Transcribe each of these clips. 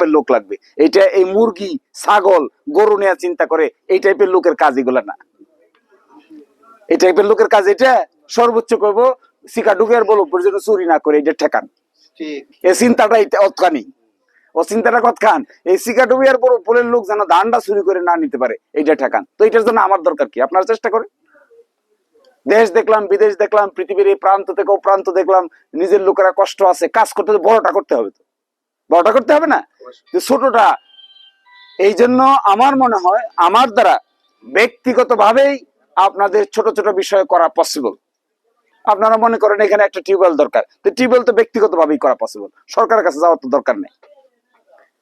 টাইপের লোক লাগবে। এটা এই মুরগি ছাগল গরু নেওয়া চিন্তা করে এই টাইপের লোকের কাজ এগুলা না। এই টাইপের লোকের কাজ এটা সর্বোচ্চ করব শিকা ঢুকে বলো পর্যন্ত চুরি না করে এটা ঠেকান। এই চিন্তাটা এটা অতখানি। ও চিন্তাটা কতখান? এই ডুবিয়ার পর পোলের লোক যেন ধানটা চুরি করে না নিতে পারে এইটা ঠেকান। তো এটার জন্য আমার দরকার কি? আপনারা চেষ্টা করে দেশ দেখলাম বিদেশ দেখলাম পৃথিবীর এই প্রান্ত থেকে ও প্রান্ত দেখলাম নিজের লোকেরা কষ্ট আছে কাজ করতে বড়টা করতে হবে তো। বড়টা করতে হবে না? যে ছোটটা। এই জন্য আমার মনে হয় আমার দ্বারা ব্যক্তিগত ভাবেই আপনাদের ছোট ছোট বিষয় করা পসিবল আপনারা মনে করেন এখানে একটা টিউবওয়েল দরকার। তো টিউবওয়েল তো ব্যক্তিগত ভাবেই করা পসিবল সরকারের কাছে যাওয়ার তো দরকার নেই।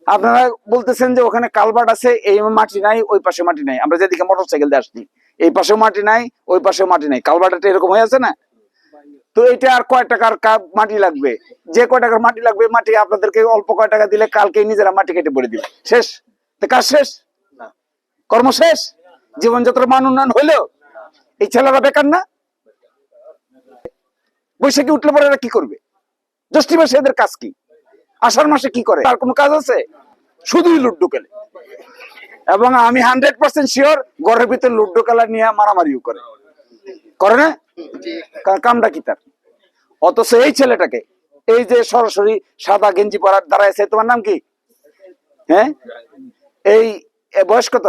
আপনারা বলতেছেন যে ওখানে কালভার্ট আছে এই মাটি নাই ওই পাশে মাটি নাই। আমরা যেদিকে মোটরসাইকেল দিয়ে আসছি এই পাশেও মাটি নাই ওই পাশেও মাটি নাই। কালভার্টটা এরকম হয়ে আছে না? তো এটা আর কয় টাকার মাটি লাগবে? যে কয় টাকার মাটি লাগবে মাটি আপনাদেরকে অল্প কয় টাকা দিলে কালকে নিজেরা মাটি কেটে পড়ে দিবে। শেষ? কাজ শেষ? কর্ম শেষ? জীবনযাত্রার মান উন্নয়ন হইলেও? এই ছেলেরা বেকার না? বৈশাখী উঠলে পরে এরা কি করবে? জ্যৈষ্ঠী মাসে এদের কাজ কি? আষাঢ় মাসে কি করে? তার কোনো কাজ আছে? শুধুই লুড্ডু খেলে। এবং আমি হান্ড্রেড পার্সেন্ট শিওর ঘরের ভিতরে লুড্ডু খেলা নিয়ে মারামারিও করে। করে না? কামটা কি তার? অথচ এই ছেলেটাকে, এই যে সরাসরি সাদা গেঞ্জি পরার দাঁড়াইছে তোমার নাম কি? হ্যাঁ? এই বয়স কত?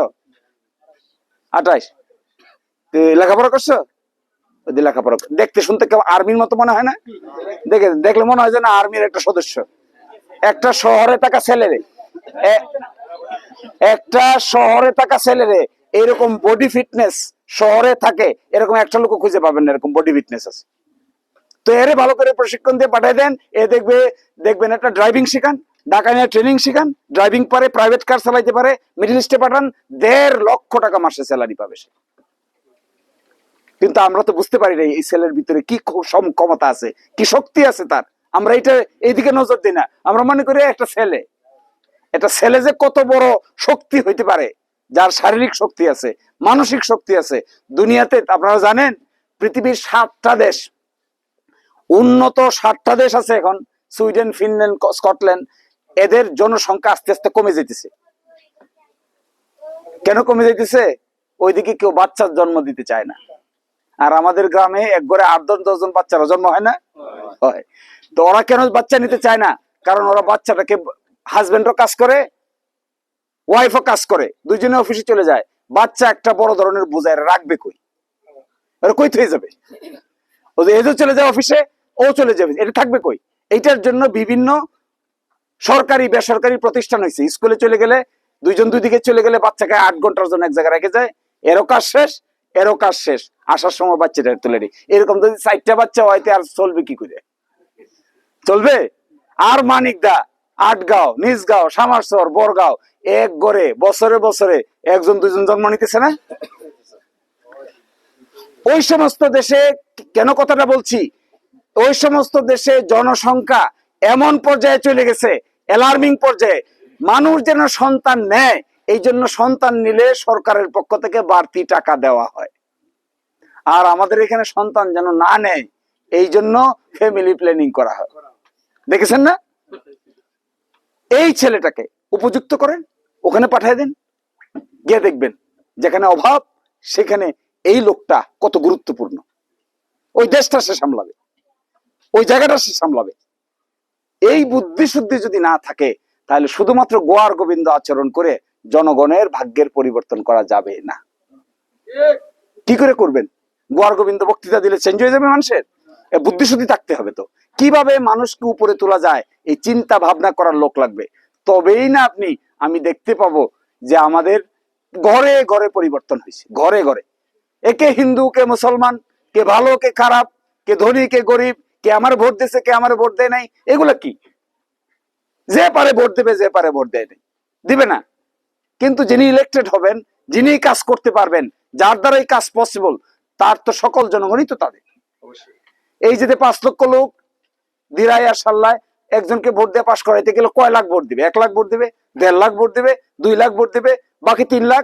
আঠাইশ লেখাপড়া করছ? লেখাপড়া দেখতে শুনতে কেমন আর্মির মতো মনে হয় না? দেখে, দেখলে মনে হয় যে না, আর্মির একটা সদস্য। একটা শহরে থাকা ছেলেরে এ- একটা শহরে থাকা ছেলেরে এরকম বডি ফিটনেস শহরে থাকে, এরকম একটা লোক খুঁজে পাবেন না, এরকম বডি ফিটনেস আছে। তো এরে ভালো করে প্রশিক্ষণ দিয়ে পাঠিয়ে দেন। এ দেখবে, দেখবেন একটা ড্রাইভিং শিখান ঢাকা নিয়ে ট্রেনিং শিখান ড্রাইভিং পারে প্রাইভেট কার চালাইতে পারে মিডিল ইস্টে পাঠান, দেড় লক্ষ টাকা মাসে স্যালারি পাবে সে। কিন্তু আমরা তো বুঝতে পারি না এই ছেলের ভিতরে কি সম ক্ষমতা আছে, কি শক্তি আছে তার। আমরা এটা এইদিকে নজর দিই না। আমরা মনে করি একটা ছেলে একটা ছেলে যে কত বড় শক্তি হইতে পারে, যার শারীরিক শক্তি আছে, মানসিক শক্তি আছে। দুনিয়াতে আপনারা জানেন, পৃথিবীর সাতটা দেশ উন্নত সাতটা দেশ আছে এখন, সুইডেন, ফিনল্যান্ড স্কটল্যান্ড, এদের জনসংখ্যা আস্তে আস্তে কমে যেতেছে কেন কমে যেতেছে ওইদিকে কেউ বাচ্চার জন্ম দিতে চায় না। আর আমাদের গ্রামে এক ঘরে আট দশ দশজন বাচ্চারা জন্ম হয় না? হয়। তো ওরা কেন বাচ্চা নিতে চায় না? কারণ ওরা বাচ্চাটাকে হাজবেন্ডও কাজ করে, ওয়াইফও কাজ করে, দুইজনে অফিসে চলে যায়। বাচ্চা একটা বড় ধরনের বোঝায় রাখবে কই? কই থেকে যাবে। ও যে চলে যায় অফিসে ও চলে যাবে। এটা থাকবে কই? এইটার জন্য বিভিন্ন সরকারি, বেসরকারি প্রতিষ্ঠান হয়েছে। স্কুলে চলে গেলে দুইজন দুই দিকে চলে গেলে বাচ্চাকে আট ঘণ্টার জন্য এক জায়গায় রেখে যায়। এরও কাজ শেষ, এরও কাজ শেষ। আসার সময় বাচ্চাটা তুলে নি এরকম যদি চারটা বাচ্চা হয়তো আর চলবে কি করে? চলবে? আর মানিকদা আটগাঁও, নিজগাঁও, সামারসর, বরগাঁও, এক গড়ে, বছরে বছরে একজন দুজন জন্ম নিতেছে না? ওই সমস্ত দেশে কেন কথাটা বলছি? ওই সমস্ত দেশে জনসংখ্যা এমন পর্যায়ে চলে গেছে অ্যালার্মিং পর্যায়ে। মানুষ যেন সন্তান নেয়, এই জন্য সন্তান নিলে সরকারের পক্ষ থেকে বাড়তি টাকা দেওয়া হয়। আর আমাদের এখানে সন্তান যেন না নেয়, এই জন্য ফ্যামিলি প্ল্যানিং করা হয়। দেখেছেন না? এই ছেলেটাকে উপযুক্ত করেন, ওখানে পাঠিয়ে দেন, গিয়ে দেখবেন, যেখানে অভাব, সেখানে এই লোকটা কত গুরুত্বপূর্ণ। ওই দেশটা সে সামলাবে। ওই জায়গাটা সে সামলাবে। এই বুদ্ধি শুদ্ধি যদি না থাকে, তাহলে শুধুমাত্র গোয়ার গোবিন্দ আচরণ করে জনগণের ভাগ্যের পরিবর্তন করা যাবে না। কি করে করবেন? গোয়ার গোবিন্দ বক্তৃতা দিলে চেঞ্জ হয়ে যাবে মানুষের? বুদ্ধি শুদ্ধি থাকতে হবে তো। কীভাবে মানুষকে উপরে তোলা যায়, এই চিন্তা ভাবনা করার লোক লাগবে। তবেই না আপনি, আমি দেখতে পাবো যে আমাদের ঘরে ঘরে পরিবর্তন হয়েছে, ঘরে ঘরে। একে হিন্দু, কে মুসলমান, কে ভালো, কে খারাপ, কে ধনী, কে গরিব কে আমার ভোট দিছে কে আমার ভোট দেয় নাই এগুলা কি? যে পারে ভোট দেবে যে পারে ভোট দেয় নাই। দিবে না। কিন্তু যিনি ইলেক্টেড হবেন যিনি কাজ করতে পারবেন যার দ্বারা এই কাজ পসিবল তার তো সকল জনগণই তো তাদের। অবশ্যই। এই যে পাঁচ লক্ষ লোক দিরাই আর সাল্লায় একজনকে ভোট দিয়ে পাশ করাইতে গেলে কয় লাখ ভোট দিবে? এক লাখ ভোট দিবে দেড় লাখ ভোট দিবে দুই লাখ ভোট দিবে বাকি তিন লাখ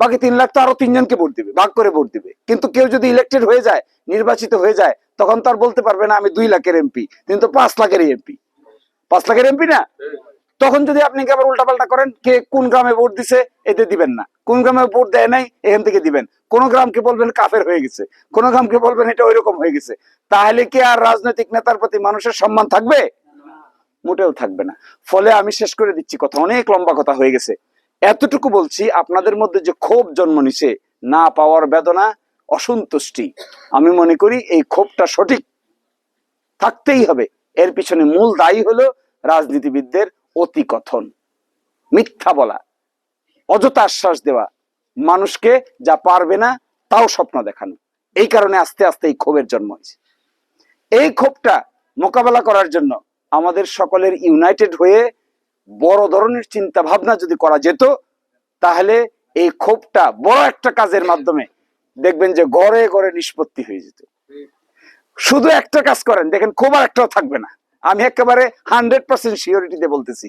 বাকি তিন লাখ তো আরও তিনজনকে ভোট দিবে, ভাগ করে ভোট দিবে। কিন্তু কেউ যদি ইলেক্টেড হয়ে যায়, নির্বাচিত হয়ে যায়, তখন তো আর বলতে পারবে না, আমি দুই লাখের এমপি কিন্তু পাঁচ লাখের এমপি পাঁচ লাখের এমপি না? তখন যদি আপনি আবার উল্টাপাল্টা করেন, কে কোন গ্রামে ভোট দিছে এতে দিবেন না। কোন গ্রামে ভোট দেয় নাই, এখান থেকে দিবেন। কোন গ্রামকে বলবেন কাফের হয়ে গেছে, কোন গ্রামকে বলবেন এটা ওইরকম হয়ে গেছে। তাহলে কি আর রাজনৈতিক নেতার প্রতি মানুষের সম্মান থাকবে? মোটেও থাকবে না। ফলে আমি শেষ করে দিচ্ছি কথা, অনেক লম্বা কথা হয়ে গেছে। এতটুকু বলছি, আপনাদের মধ্যে যে ক্ষোভ জন্ম নিছে, না পাওয়ার বেদনা, অসন্তুষ্টি, আমি মনে করি এই ক্ষোভটা সঠিক। থাকতেই হবে। এর পিছনে মূল দায়ী হলো রাজনীতিবিদদের অতি কথন মিথ্যা বলা, অযথা আশ্বাস দেওয়া, মানুষকে যা পারবে না তাও স্বপ্ন দেখানো। এই কারণে আস্তে আস্তে এই ক্ষোভের জন্ম হয়েছে। এই ক্ষোভটা মোকাবেলা করার জন্য আমাদের সকলের ইউনাইটেড হয়ে বড় ধরনের চিন্তা ভাবনা যদি করা যেত, তাহলে এই ক্ষোভটা বড় একটা কাজের মাধ্যমে দেখবেন যে গড়ে গড়ে নিষ্পত্তি হয়ে যেত। শুধু একটা কাজ করেন, দেখেন ক্ষোভ আর একটাও থাকবে না। আমি একেবারে হান্ড্রেড পার্সেন্ট সিওরিটিতে বলতেছি।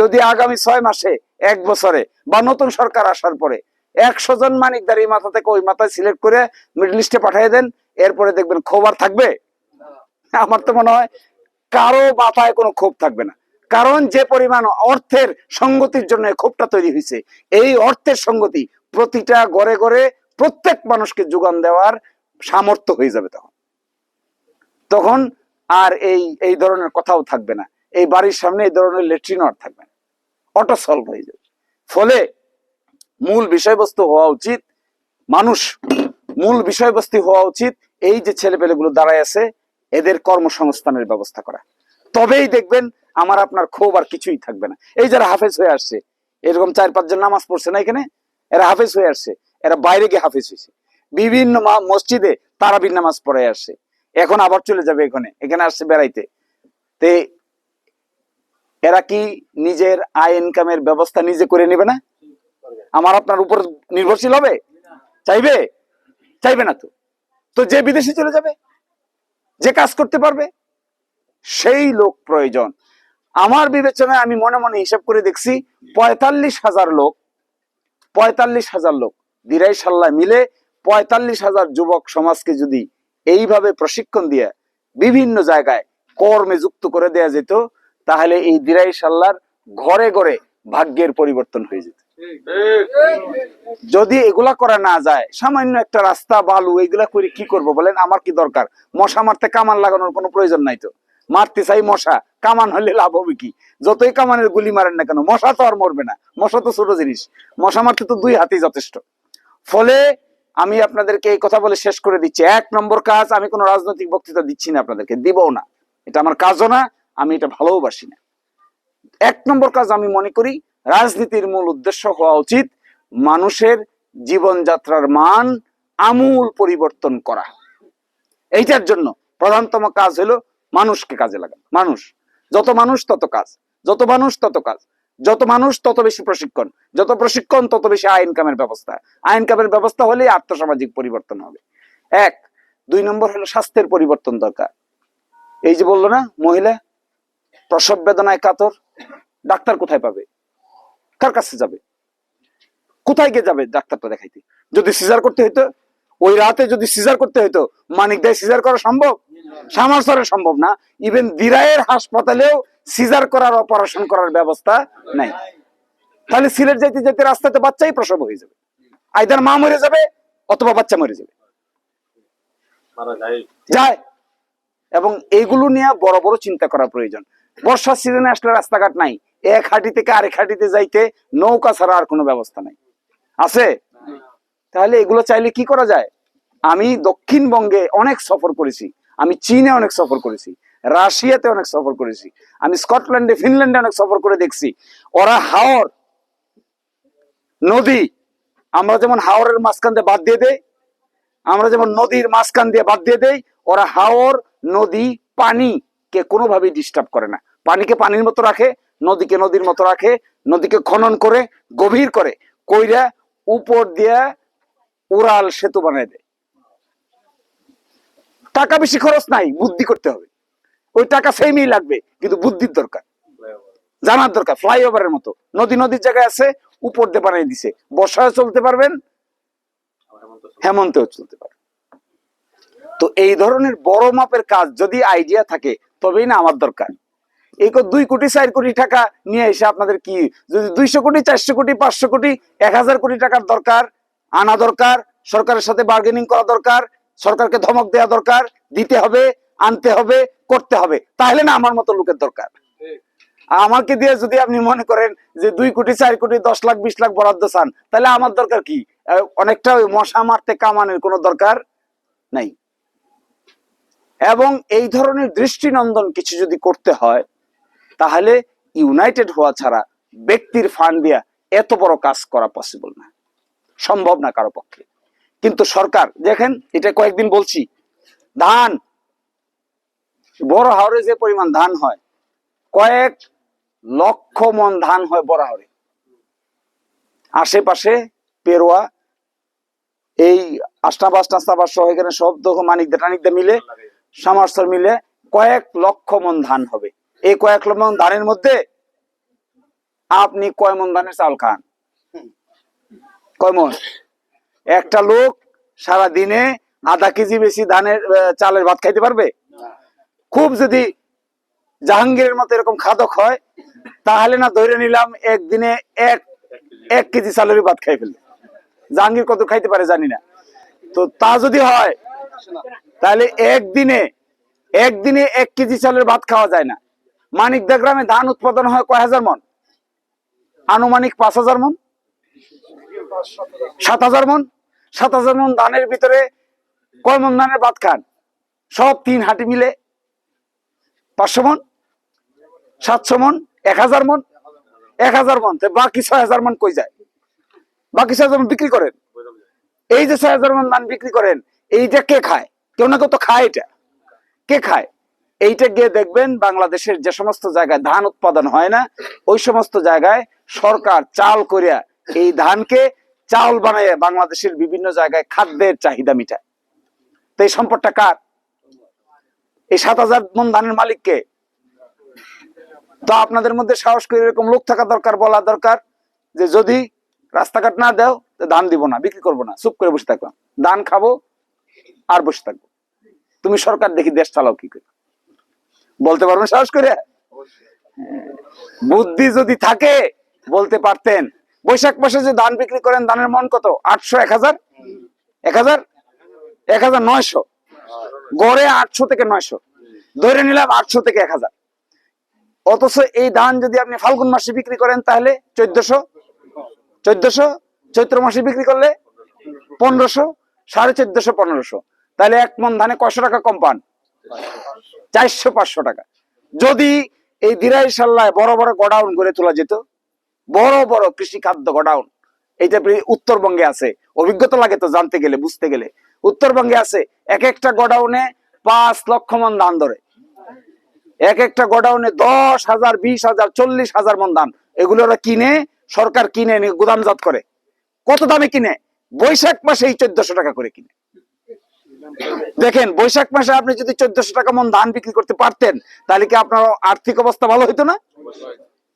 যদি আগামী ছয় মাসে, এক বছরে বা নতুন সরকার আসার পরে একশো জন মানিকদার এই মাথা থেকে ওই মাথায় সিলেক্ট করে মিডল ইস্টে পাঠিয়ে দেন, এরপরে দেখবেন ক্ষোভ আর থাকবে? আমার তো মনে হয় কারও মাথায় কোনো ক্ষোভ থাকবে না। কারণ যে পরিমাণ অর্থের সঙ্গতির জন্য ক্ষোভটা তৈরি হয়েছে, এই অর্থের সঙ্গতি প্রতিটা গড়ে গড়ে প্রত্যেক মানুষকে যোগান দেওয়ার সামর্থ্য হয়ে যাবে তখন। তখন আর এই এই ধরনের কথাও থাকবে না। এই বাড়ির সামনে এই ধরনের লেট্রিন আর থাকবে না। অটো সলভ হয়ে যাবে। ফলে মূল বিষয়বস্তু হওয়া উচিত, মানুষ মূল বিষয়বস্তু হওয়া উচিত এই যে ছেলেপেলেগুলো দাঁড়ায় আছে, এদের কর্মসংস্থানের ব্যবস্থা করা। তবেই দেখবেন আমার আপনার ক্ষোভ আর কিছুই থাকবে না। এই যারা হাফেজ হয়ে আসছে, এরকম চার পাঁচজন নামাজ পড়ছে না এখানে? এরা হাফেজ হয়ে আসছে, এরা বাইরে গিয়ে হাফেজ হয়েছে। বিভিন্ন মসজিদে তারাবির নামাজ পড়ে আসছে। এখন আবার চলে যাবে এখানে এখানে আসছে বেড়াইতে। তে এরা কি নিজের আয় ইনকামের ব্যবস্থা নিজে করে নেবে না? আমার আপনার উপর নির্ভরশীল হবে? চাইবে? চাইবে না তো। তো যে বিদেশে চলে যাবে, যে কাজ করতে পারবে, সেই লোক প্রয়োজন। আমার বিবেচনায় আমি মনে মনে হিসাব করে দেখছি, পঁয়তাল্লিশ হাজার লোক, পঁয়তাল্লিশ হাজার লোক, দিরাই সাল্লাহ মিলে পঁয়তাল্লিশ হাজার যুবক সমাজকে যদি এইভাবে প্রশিক্ষণ দিয়ে বিভিন্ন জায়গায় কর্মে যুক্ত করে দেয়া যেত, তাহলে এই দিরাই সাল্লার ঘরে ঘরে ভাগ্যের পরিবর্তন হয়ে যেত। যদি এগুলা করা না যায়, সামান্য একটা রাস্তা, বালু এগুলা করে কি করব বলেন? আমার কি দরকার? মশা মারতে কামান লাগানোর কোনো প্রয়োজন নাই তো। মারতে চাই মশা কামান হলে লাভ হবে কি? যতই কামানের গুলি মারেন না কেন, মশা তো আর মরবে না। মশা তো ছোট জিনিস। মশা মারতে তো দুই হাতেই যথেষ্ট। ফলে আমি আপনাদেরকে এই কথা বলে শেষ করে দিচ্ছি। এক নম্বর কাজ, আমি কোনো রাজনৈতিক বক্তৃতা দিচ্ছি না আপনাদেরকে, দিবও না। এটা আমার কাজও না, আমি এটা ভালোবাসি না। এক নম্বর কাজ আমি মনে করি, রাজনীতির মূল উদ্দেশ্য হওয়া উচিত মানুষের জীবনযাত্রার মান আমূল পরিবর্তন করা। এইটার জন্য প্রধানতম কাজ হলো মানুষকে কাজে লাগানো। মানুষ। যত মানুষ তত কাজ। যত মানুষ তত কাজ। যত মানুষ তত বেশি প্রশিক্ষণ। যত প্রশিক্ষণ, তত বেশি আয় ইনকামের ব্যবস্থা। আয় ইনকামের ব্যবস্থা হলেই আর্থসামাজিক পরিবর্তন হবে। এক, দুই নম্বর হলো স্বাস্থ্যের পরিবর্তন দরকার। এই যে বলল না, মহিলা, প্রসব বেদনায় কাতর, ডাক্তার কোথায় পাবে? কার কাছে যাবে? কোথায় গিয়ে যাবে ডাক্তারটা দেখাইতে? যদি সিজার করতে হইতো, ওই রাতে যদি সিজার করতে হইতো, মানিক দেয় সিজার করা সম্ভব? সামারসরে সম্ভব না। ইভেন দিরায়ের হাসপাতালেও সিজার করার অপারেশন করার ব্যবস্থা নাই। তাহলে সিলেট যাইতে যাইতে রাস্তাতে বাচ্চাই প্রসব হয়ে যাবে। আইদার মা মরে যাবে অথবা বাচ্চা মরে যাবে। যায়। এবং এইগুলো নিয়ে বড় বড় চিন্তা করা প্রয়োজন। বর্ষার সিজনে আসলে রাস্তাঘাট নাই। এক হাঁটি থেকে আরেক হাঁটিতে যাইতে নৌকা ছাড়া আর কোনো ব্যবস্থা নাই। আছে? তাহলে এগুলো চাইলে কি করা যায়? আমি দক্ষিণবঙ্গে অনেক সফর করেছি। আমি চীনে অনেক সফর করেছি, রাশিয়াতে অনেক সফর করেছি, আমি স্কটল্যান্ডে, ফিনল্যান্ডে অনেক সফর করে দেখছি। ওরা হাওর, নদী, আমরা যেমন হাওরের মাঝখান দিয়ে বাদ দিয়ে দেই, আমরা যেমন নদীর মাঝখান দিয়ে বাদ দিয়ে দেই, ওরা হাওর, নদী পানিকে কোনোভাবেই ডিস্টার্ব করে না। পানিকে পানির মতো রাখে, নদীকে নদীর মতো রাখে, নদীকে খনন করে, গভীর করে, কইরা উপর দিয়া উড়াল সেতু বানায় দেয়। টাকা বেশি খরচ নাই বুদ্ধি করতে হবে। ওই টাকা সেমই লাগবে কিন্তু বুদ্ধির দরকার। জানার দরকার ফ্লাইওভারের মতো। নদী নদীর জায়গায় আছে উপর দিয়ে বানিয়ে দিছে। বর্ষায় চলতে পারবেন হেমন্তেও চলতে পারে তো এই ধরনের বড় মাপের কাজ যদি আইডিয়া থাকে তবেই না আমার দরকার। এই দুই কোটি চার কোটি টাকা নিয়ে এসে আপনাদের কি যদি দুইশো কোটি চারশো কোটি পাঁচশো কোটি এক হাজার কোটি টাকার দরকার আনা দরকার সরকারের সাথে বার্গেনিং করা দরকার সরকারকে ধমক দেওয়া দরকার, দিতে হবে, আনতে হবে, করতে হবে। তাহলে না আমার মতো লোকের দরকার। আমাকে দিয়ে যদি আপনি মনে করেন যে দুই কোটি, চার কোটি, দশ লাখ, বিশ লাখ বরাদ্দ চান, তাহলে আমার দরকার কি? অনেকটা ওই মশা মারতে কামানের কোনো দরকার নাই। এবং এই ধরনের দৃষ্টিনন্দন কিছু যদি করতে হয়, তাহলে ইউনাইটেড হওয়া ছাড়া ব্যক্তির ফান্ড দিয়া এত বড় কাজ করা পসিবল না। সম্ভব না কারও পক্ষে। কিন্তু সরকার, দেখেন, এটা কয়েকদিন বলছি, ধান বড় হাওরে যে পরিমাণ ধান হয়, কয়েক লক্ষ মন ধান হয় বড় হাওরে আশেপাশে পেরোয়া, এই আষ্টাবাস টাস্তাবাস সহ এখানে সব দোকান মানিকদা টানিকদা মিলে, সামারসর মিলে কয়েক লক্ষ মন ধান হবে। এই কয়েক লক্ষ মন ধানের মধ্যে আপনি কয় মন ধানের চাল খান? কয় মন? একটা লোক সারা দিনে আধা কেজি বেশি ধানের চালের ভাত খাইতে পারবে? খুব যদি জাহাঙ্গীরের মতো এরকম খাদক হয়, তাহলে না ধরে নিলাম একদিনে এক এক কেজি চালেরই ভাত খাই ফেলবে। জাহাঙ্গীর কত খাইতে পারে জানি না। তো তা যদি হয়, তাহলে একদিনে একদিনে এক কেজি চালের ভাত খাওয়া যায় না। মানিকদা গ্রামে ধান উৎপাদন হয় কয় হাজার মন? আনুমানিক পাঁচ হাজার মন। সাত হাজার মন, সাত হাজার মন ধানের ভিতরে কয় মন ধানের ভাত খান? সব তিন হাঁটি মিলে পাঁচশো মন, সাতশো মন, এক হাজার মন, এক হাজার মন। বাকি ছয় হাজার মন কই যায়? বাকি ছয় হাজার বিক্রি করেন। এই যে ছয় হাজার মন ধান বিক্রি করেন, এইটা কে খায়? কেউ না কেউ তো খায় এটা। কে খায়? এইটা গিয়ে দেখবেন বাংলাদেশের যে সমস্ত জায়গায় ধান উৎপাদন হয় না, ওই সমস্ত জায়গায় সরকার চাল করিয়া এই ধানকে চাউল বানায় বাংলাদেশের বিভিন্ন জায়গায় খাদ্যের চাহিদা মিটায়। তো এই সম্পদটা কার? এই সাত হাজার মন ধানের মালিককে। তো আপনাদের মধ্যে সাহস করে এরকম লোক থাকা দরকার, বলা দরকার, যে যদি রাস্তাঘাট না দাও, তো ধান দিব না, বিক্রি করব না। চুপ করে বসে থাকব ধান খাব, আর বসে থাকব। তুমি সরকার দেখি দেশ চালাও কি করে? বলতে পারবেন সাহস করে? হ্যাঁ। বুদ্ধি যদি থাকে, বলতে পারতেন। বৈশাখ মাসে যে ধান বিক্রি করেন, ধানের মন কত? আটশো, এক হাজার? এক হাজার? এক হাজার নয়শো। গড়ে আটশো থেকে নয়শো। ধরে নিলাম আটশো থেকে এক হাজার। অথচ এই ধান যদি আপনি ফাল্গুন মাসে বিক্রি করেন, তাহলে চোদ্দশো চোদ্দশো, চৈত্র মাসে বিক্রি করলে পনেরোশো, সাড়ে চোদ্দশো, পনেরোশো। তাহলে এক মন ধানে কয়শো টাকা কম পান? চারশো, পাঁচশো টাকা। যদি এই দিরাই সাল্লায় বড় বড় গোডাউন গড়ে তোলা যেত বড় বড় কৃষি খাদ্য গোডাউন এইটা উত্তরবঙ্গে আছে। অভিজ্ঞতা লাগে তো জানতে গেলে, বুঝতে গেলে। উত্তরবঙ্গে আছে, এক একটা গোডাউনে পাঁচ লক্ষ মন ধান ধরে। এক একটা গোডাউনে দশ হাজার, বিশ হাজার, চল্লিশ হাজার মন ধান। এগুলো কিনে, সরকার কিনে গুদামজাত করে। কত দামে কিনে? বৈশাখ মাসে এই চোদ্দশো টাকা করে কিনে। দেখেন, বৈশাখ মাসে আপনি যদি চোদ্দশো টাকা মন ধান বিক্রি করতে পারতেন, তাহলে কি আপনার আর্থিক অবস্থা ভালো হতো না?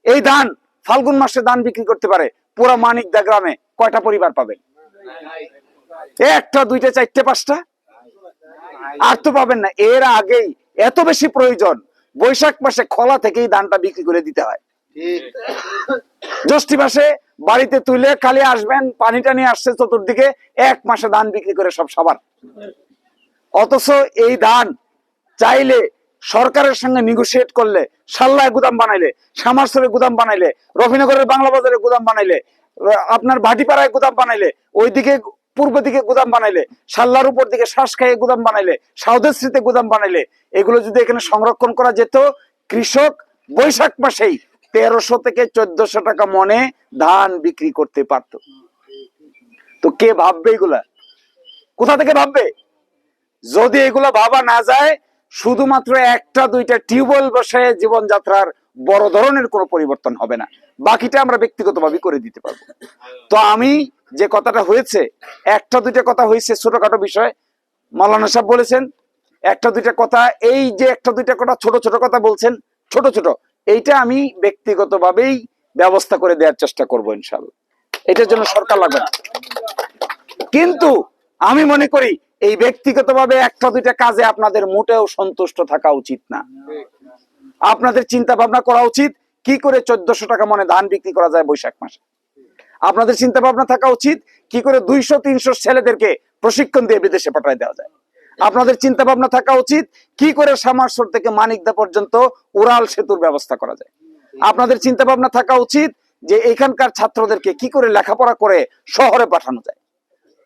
এই ধান ফাল্গুন মাসে ধান বিক্রি করতে পারে। পুরো মানিকদা গ্রামে কয়টা পরিবার পাবেন একটা, দুইটা, চারটে, পাঁচটা? আর তো পাবেন না। এর আগেই এত বেশি প্রয়োজন। বৈশাখ মাসে খলা থেকেই ধানটা বিক্রি করে দিতে হয়। জ্যৈষ্ঠী মাসে বাড়িতে তুলে খালি আসবেন, পানিটা নিয়ে আসছে চতুর্দিকে, এক মাসে ধান বিক্রি করে সব সবার অথচ এই ধান চাইলে সরকারের সঙ্গে নিগোসিয়েট করলে, সাল্লায় গুদাম বানাইলে, সামারসরে গুদাম বানাইলে, রফিনগরের বাংলা বাজারে গুদাম বানাইলে, আপনার ভাটিপাড়ায় গুদাম বানাইলে, ওইদিকে পূর্ব দিকে গুদাম বানাইলে, সাল্লার উপর দিকে শ্বাস খাইয়ে গুদাম বানাইলে সাউদেশ্রীতে গুদাম বানাইলে, এগুলো যদি এখানে সংরক্ষণ করা যেত, কৃষক বৈশাখ মাসেই তেরোশো থেকে চোদ্দশো টাকা মনে ধান বিক্রি করতে পারত। তো কে ভাববে এগুলা? কোথা থেকে ভাববে? যদি এগুলো ভাবা না যায় শুধুমাত্র একটা, দুইটা টিউবওয়েল বসে জীবনযাত্রার বড় ধরনের কোনো পরিবর্তন হবে না। বাকিটা আমরা ব্যক্তিগতভাবে করে দিতে পারব। তো আমি যে কথাটা হয়েছে, একটা, দুইটা কথা হয়েছে ছোটখাটো বিষয়। মাওলানা সাহেব বলেছেন, একটা, দুইটা কথা, এই যে একটা, দুইটা কথা ছোট ছোট কথা বলছেন, ছোট ছোট, এইটা আমি ব্যক্তিগতভাবেই ব্যবস্থা করে দেওয়ার চেষ্টা করব ইনশাল্লাহ এটার জন্য সরকার লাগবে না। কিন্তু আমি মনে করি এই ব্যক্তিগতভাবে একটা দুইটা কাজে আপনাদের মোটেও সন্তুষ্ট থাকা উচিত না। আপনাদের চিন্তা ভাবনা করা উচিত কি করে চোদ্দশো টাকা মনে ধান বিক্রি করা যায় বৈশাখ মাসে। আপনাদের চিন্তা ভাবনা থাকা উচিত কি করে দুইশো, তিনশো ছেলেদেরকে প্রশিক্ষণ দিয়ে বিদেশে পাঠায় দেওয়া যায়। আপনাদের চিন্তা ভাবনা থাকা উচিত কি করে সামারসর থেকে মানিকদা পর্যন্ত উড়াল সেতুর ব্যবস্থা করা যায়। আপনাদের চিন্তা ভাবনা থাকা উচিত যে এখানকার ছাত্রদেরকে কি করে লেখাপড়া করে শহরে পাঠানো যায়।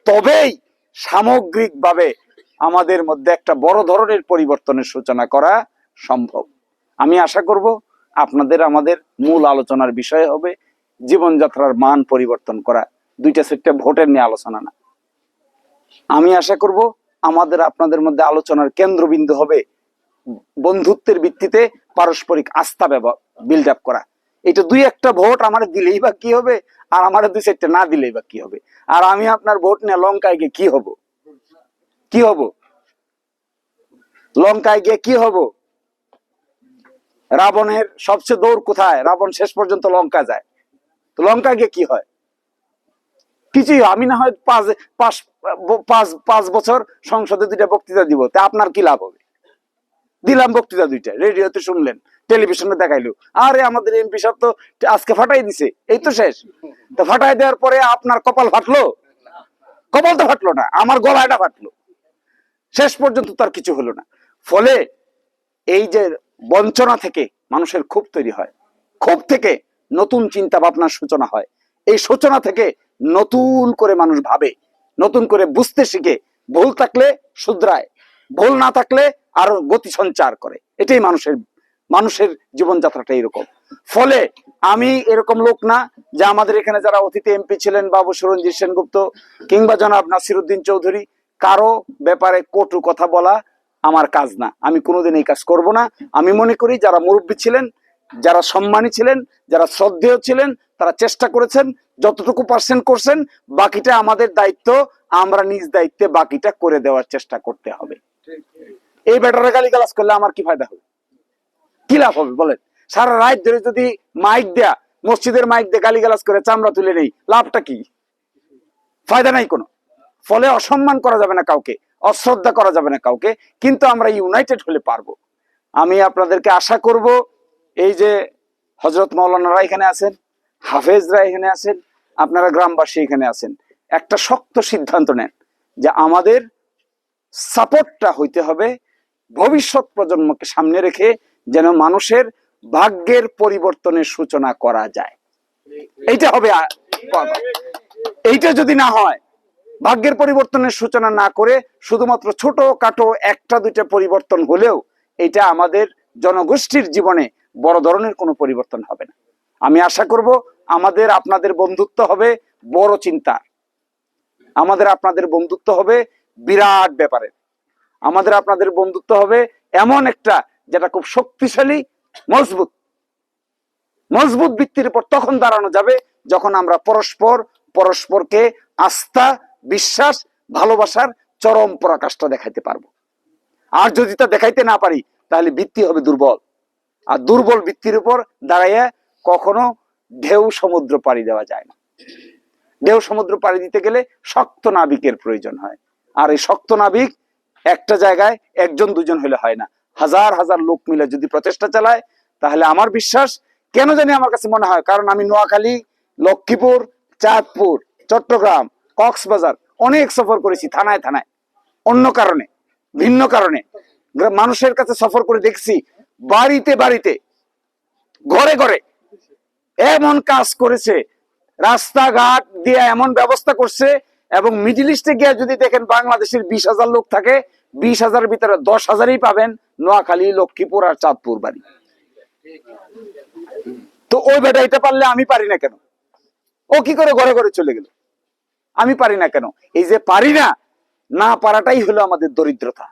তবেই সামগ্রিকভাবে আমাদের মধ্যে একটা বড় ধরনের পরিবর্তনের সূচনা করা সম্ভব। আমি আশা করব আপনাদের আমাদের মূল আলোচনার বিষয় হবে জীবনযাত্রার মান পরিবর্তন করা। দুইটা সেটটা ভোটের নিয়ে আলোচনা না। আমি আশা করব আমাদের, আপনাদের মধ্যে আলোচনার কেন্দ্রবিন্দু হবে বন্ধুত্বের ভিত্তিতে পারস্পরিক আস্থা ব্যবহার বিল্ড আপ করা। এটা দুই একটা ভোট আমার দিলেই বা কি হবে? আর আমার দুই চারটা না দিলেই বা কি হবে? আর আমি আপনার ভোট নিয়ে লঙ্কায় গিয়ে কি হব? কি হব? লঙ্কায় গিয়ে কি হব? রাবণের সবচেয়ে দৌড় কোথায়? রাবণ শেষ পর্যন্ত লঙ্কা যায়। তো লঙ্কা গিয়ে কি হয়? কিছুই আমি না হয় পাঁচ পাঁচ পাঁচ পাঁচ বছর সংসদে দুইটা বক্তৃতা দিব, তা আপনার কি লাভ হবে? দিলাম বক্তৃতা দুইটা, রেডিওতে শুনলেন, টেলিভিশনে দেখাইলো। আরে আমাদের এমপি সাহেব তো আজকে ফাটাই দিছে, এই তো শেষ। তো ফাটাই দেওয়ার পরে আপনার কপাল ফাটলো? কপাল তো ফাটলো না, আমার গলাটা ফাটলো। শেষ পর্যন্ত তার কিছু হলো না। ফলে এই যে বঞ্চনা থেকে মানুষের ক্ষোভ তৈরি হয়, ক্ষোভ থেকে নতুন চিন্তা ভাবনার সূচনা হয়। এই সূচনা থেকে নতুন করে মানুষ ভাবে, নতুন করে বুঝতে শিখে, ভুল থাকলে শুধরায়, ভুল না থাকলে আরও গতি সঞ্চার করে। এটাই মানুষের মানুষের জীবনযাত্রাটা এরকম ফলে আমি এরকম লোক না যে আমাদের এখানে যারা অতীতে এমপি ছিলেন বাবু সুরঞ্জিত সেনগুপ্ত কিংবা জনাব নাসিরুদ্দিন চৌধুরী কারও ব্যাপারে কটু কথা বলা আমার কাজ না। আমি কোনোদিন এই কাজ করব না। আমি মনে করি যারা মুরব্বী ছিলেন যারা সম্মানী ছিলেন যারা শ্রদ্ধেয় ছিলেন তারা চেষ্টা করেছেন যতটুকু পার্সেন্ট করছেন বাকিটা আমাদের দায়িত্ব আমরা নিজ দায়িত্বে বাকিটা করে দেওয়ার চেষ্টা করতে হবে। এই ব্যাটারে গালি গালাজ করলে আমার কি ফায়দা হবে? কি লাভ হবে বলেন? সারা রাত ধরে যদি মাইক দেয়া, মসজিদের মাইক দিয়ে গালি গালাজ করে চামড়া তুলে নেই, লাভটা কি? ফায়দা নাই কোনো। ফলে অসম্মান করা যাবে না কাউকে, অশ্রদ্ধা করা যাবে না কাউকে, কিন্তু আমরা ইউনাইটেড হলে পারব। আমি আপনাদেরকে আশা করব, এই যে হজরত মৌলানারা এখানে আছেন, হাফেজরা এখানে আছেন, আপনারা গ্রামবাসী এখানে আছেন, একটা শক্ত সিদ্ধান্ত নেন যে আমাদের সাপোর্টটা হইতে হবে ভবিষ্যৎ প্রজন্মকে সামনে রেখে যেন মানুষের ভাগ্যের পরিবর্তনের সূচনা করা যায়। এইটা হবে এইটা যদি না হয়, ভাগ্যের পরিবর্তনের সূচনা না করে শুধুমাত্র ছোট কাটো একটা দুইটা পরিবর্তন হলেও এটা আমাদের জনগোষ্ঠীর জীবনে বড় ধরনের কোনো পরিবর্তন হবে না। আমি আশা করব আমাদের, আপনাদের বন্ধুত্ব হবে বড় চিন্তা আমাদের, আপনাদের বন্ধুত্ব হবে বিরাট ব্যাপারে আমাদের, আপনাদের বন্ধুত্ব হবে এমন একটা যেটা খুব শক্তিশালী মজবুত। মজবুত ভিত্তির উপর তখন দাঁড়ানো যাবে যখন আমরা পরস্পর, পরস্পরকে আস্থা, বিশ্বাস, ভালোবাসার চরম পরাকাষ্ঠা দেখাইতে পারব। আর যদি তা দেখাইতে না পারি, তাহলে ভিত্তি হবে দুর্বল। আর দুর্বল ভিত্তির উপর দাঁড়াইয়া কখনো ঢেউ সমুদ্র পাড়ি দেওয়া যায় না। ঢেউ সমুদ্র পাড়ি দিতে গেলে শক্ত নাবিকের প্রয়োজন হয়। আর এই শক্ত নাবিক একটা জায়গায় একজন, দুজন হলে হয় না। হাজার হাজার লোক মিলে যদি প্রচেষ্টা চালায়, তাহলে আমার বিশ্বাস কেন জানি আমার কাছে মনে হয়, কারণ আমি নোয়াখালী, লক্ষ্মীপুর, চাঁদপুর, চট্টগ্রাম, কক্সবাজার অনেক সফর করেছি থানায় থানায়, অন্য কারণে, ভিন্ন কারণে। মানুষের কাছে সফর করে দেখছি, বাড়িতে বাড়িতে, ঘরে ঘরে এমন কাজ করেছে, রাস্তাঘাট দিয়ে এমন ব্যবস্থা করছে এবং মিডিল ইস্টে গিয়ে যদি দেখেন বাংলাদেশের বিশ হাজার লোক থাকে, বিশ হাজার ভিতরে দশ হাজারই পাবেন। নোয়াখালী, লক্ষ্মীপুর আর চাঁদপুর বাড়ি। তো ওই বেটা এটা পারলে আমি পারি না কেন? ও কি করে ঘরে ঘরে চলে গেল? আমি পারি না কেন? এই যে পারি না না পারাটাই হলো আমাদের দরিদ্রতা।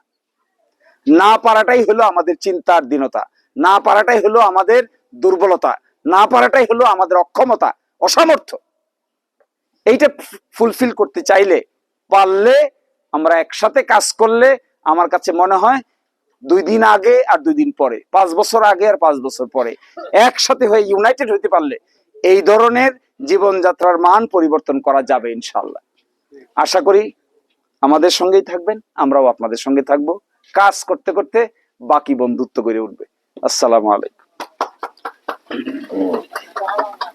না পারাটাই হলো আমাদের চিন্তার দীনতা। না পারাটাই হলো আমাদের দুর্বলতা। না পারাটাই হলো আমাদের অক্ষমতা, অসামর্থ্য। এইটা ফুলফিল করতে চাইলে, পারলে আমরা একসাথে কাজ করলে আমার কাছে মনে হয় দুই দিন আগে আর দুই দিন পরে। পাঁচ বছর আগে আর পাঁচ বছর পরে। একসাথে হয়ে ইউনাইটেড হইতে পারলে এই ধরনের জীবনযাত্রার মান পরিবর্তন করা যাবে ইনশাল্লাহ আশা করি আমাদের সঙ্গেই থাকবেন, আমরাও আপনাদের সঙ্গে থাকব। কাজ করতে করতে বাকি বন্ধুত্ব গড়ে উঠবে। আসসালামু আলাইকুম।